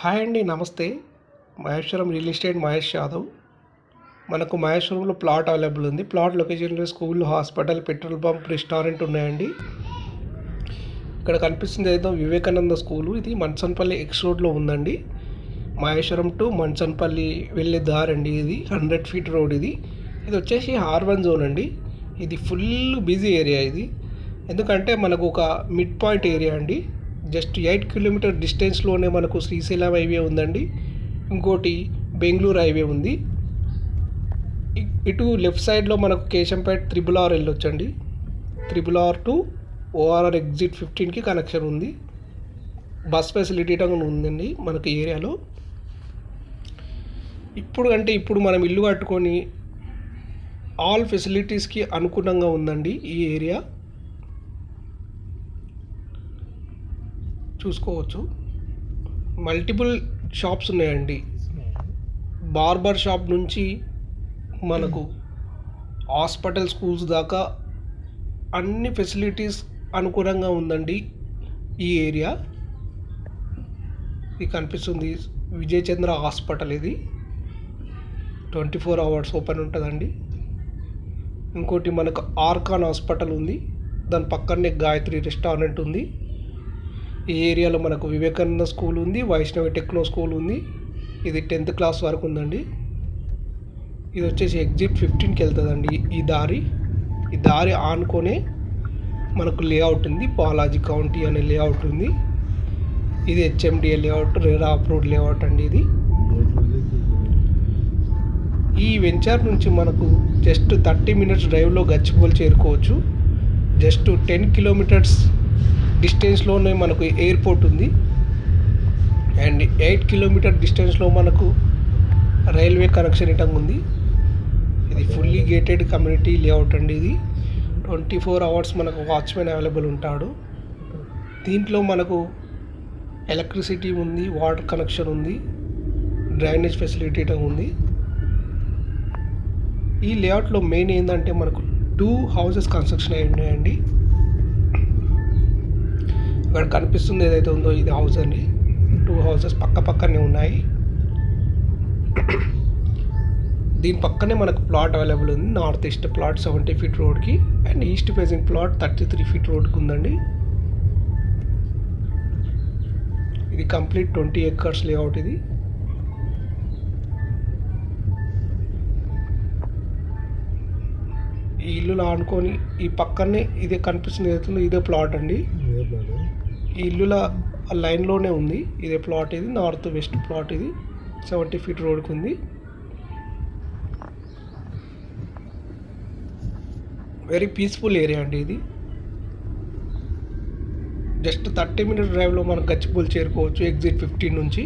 Hi అండి నమస్తే. Maheshwaram real estate Mahesh Yadav. మనకు మహేశ్వరంలో ప్లాట్ అవైలబుల్ ఉంది. ప్లాట్ లొకేషన్లో school hospital petrol pump restaurant ఉన్నాయండి. ఇక్కడ కనిపిస్తుంది ఏదో వివేకానంద స్కూలు. ఇది మన్సన్పల్లి ఎక్స్ రోడ్లో ఉందండి. మహేశ్వరం టు మన్సన్పల్లి వెళ్ళే దారి అండి ఇది. హండ్రెడ్ ఫీట్ రోడ్ ఇది. ఇది వచ్చేసి ఆర్ వన్ జోన్ అండి. ఇది ఫుల్ బిజీ ఏరియా ఇది. ఎందుకంటే మనకు ఒక మిడ్ పాయింట్ ఏరియా అండి. జస్ట్ ఎయిట్ కిలోమీటర్ డిస్టెన్స్లోనే మనకు శ్రీశైలం హైవే ఉందండి. ఇంకోటి బెంగళూరు హైవే ఉంది. ఇటు లెఫ్ట్ సైడ్లో మనకు కేశంపేట త్రిబుల్ ఆర్ వెళ్ళొచ్చండి. Triple R to ORR exit ఫిఫ్టీన్కి connection ఉంది. బస్ ఫెసిలిటీ ఉందండి మనకి ఏరియాలో. ఇప్పుడు అంటే ఇప్పుడు మనం ఇల్లు కట్టుకొని ఆల్ ఫెసిలిటీస్కి అనుగుణంగా ఉందండి ఈ ఏరియా. చూసుకోవచ్చు. మల్టిపుల్ షాప్స్ ఉన్నాయండి. బార్బర్ షాప్ నుంచి మనకు హాస్పిటల్ స్కూల్స్ దాకా అన్ని ఫెసిలిటీస్ అనుకూలంగా ఉందండి ఈ ఏరియా ఇది కనిపిస్తుంది. విజయచంద్ర హాస్పిటల్ ఇది. ట్వంటీ ఫోర్ అవర్స్ ఓపెన్ ఉంటుందండి. ఇంకోటి మనకు ఆర్కాన్ హాస్పిటల్ ఉంది. దాని పక్కనే గాయత్రి రెస్టారెంట్ ఉంది. ఈ ఏరియాలో మనకు వివేకానంద స్కూల్ ఉంది వైష్ణవి టెక్నో స్కూల్ ఉంది. ఇది టెన్త్ క్లాస్ వరకు ఉందండి. ఇది వచ్చేసి ఎగ్జిట్ ఫిఫ్టీన్కి వెళ్తుందండి ఈ దారి. ఈ దారి ఆనుకొనే మనకు లేఅవుట్ ఉంది బాలాజీ కౌంటీ అనే లేఅవుట్ ఉంది. ఇది HMDA layout RERA approved layout అండి ఇది. ఈ వెంచర్ నుంచి మనకు జస్ట్ థర్టీ మినిట్స్ డ్రైవ్లో గచ్చిపోలు చేరుకోవచ్చు. జస్ట్ టెన్ కిలోమీటర్స్ డిస్టెన్స్లోనే మనకు ఎయిర్పోర్ట్ ఉంది. అండ్ ఎయిట్ కిలోమీటర్ డిస్టెన్స్లో మనకు రైల్వే కనెక్షన్ ఇటంగా ఉంది. ఇది ఫుల్లీ గేటెడ్ కమ్యూనిటీ లేఅవుట్ అండి ఇది. ట్వంటీ ఫోర్ అవర్స్ మనకు వాచ్మెన్ అవైలబుల్ ఉంటాడు. దీంట్లో మనకు ఎలక్ట్రిసిటీ ఉంది వాటర్ కనెక్షన్ ఉంది డ్రైనేజ్ ఫెసిలిటీ ఉంది. ఈ లేఅవుట్లో మెయిన్ ఏంటంటే మనకు టూ హౌసెస్ కన్స్ట్రక్షన్ అయి ఉన్నాయండి. ఇక్కడ కనిపిస్తుంది ఏదైతే ఉందో ఇది హౌస్ అండి. టూ హౌసెస్ పక్క పక్కనే ఉన్నాయి. దీని పక్కనే మనకు ప్లాట్ అవైలబుల్ ఉంది. North east plot seventy feet రోడ్కి and east facing plot thirty three feet రోడ్కి ఉందండి. ఇది కంప్లీట్ ట్వంటీ ఎకర్స్ లేఅవుట్ ఇది. ఈ ఇల్లు ఆనుకొని ఈ పక్కనే ఇదే కనిపిస్తుంది ఏదైతే ఇదే ప్లాట్ అండి. ఈ ఇల్లుల లైన్లోనే ఉంది. ఇదే ప్లాట్ ఇది నార్త్ వెస్ట్ ప్లాట్ ఇది. సెవెంటీ ఫీట్ రోడ్కి ఉంది. వెరీ పీస్ఫుల్ ఏరియా అండి ఇది. జస్ట్ థర్టీ మినిట్ డ్రైవ్లో మనం గచ్చిపూల్ చేరుకోవచ్చు ఎగ్జిట్ ఫిఫ్టీన్ నుంచి.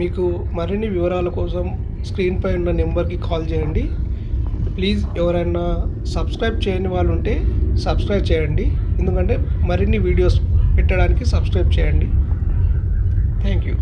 మీకు మరిన్ని వివరాల కోసం స్క్రీన్పై ఉన్న నెంబర్కి కాల్ చేయండి. ప్లీజ్ ఎవరైనా సబ్స్క్రైబ్ చేయని వాళ్ళు ఉంటే సబ్స్క్రైబ్ చేయండి. ఎందుకంటే మరిన్ని వీడియోస్ పెట్టడానికి సబ్స్క్రైబ్ చేయండి. Thank you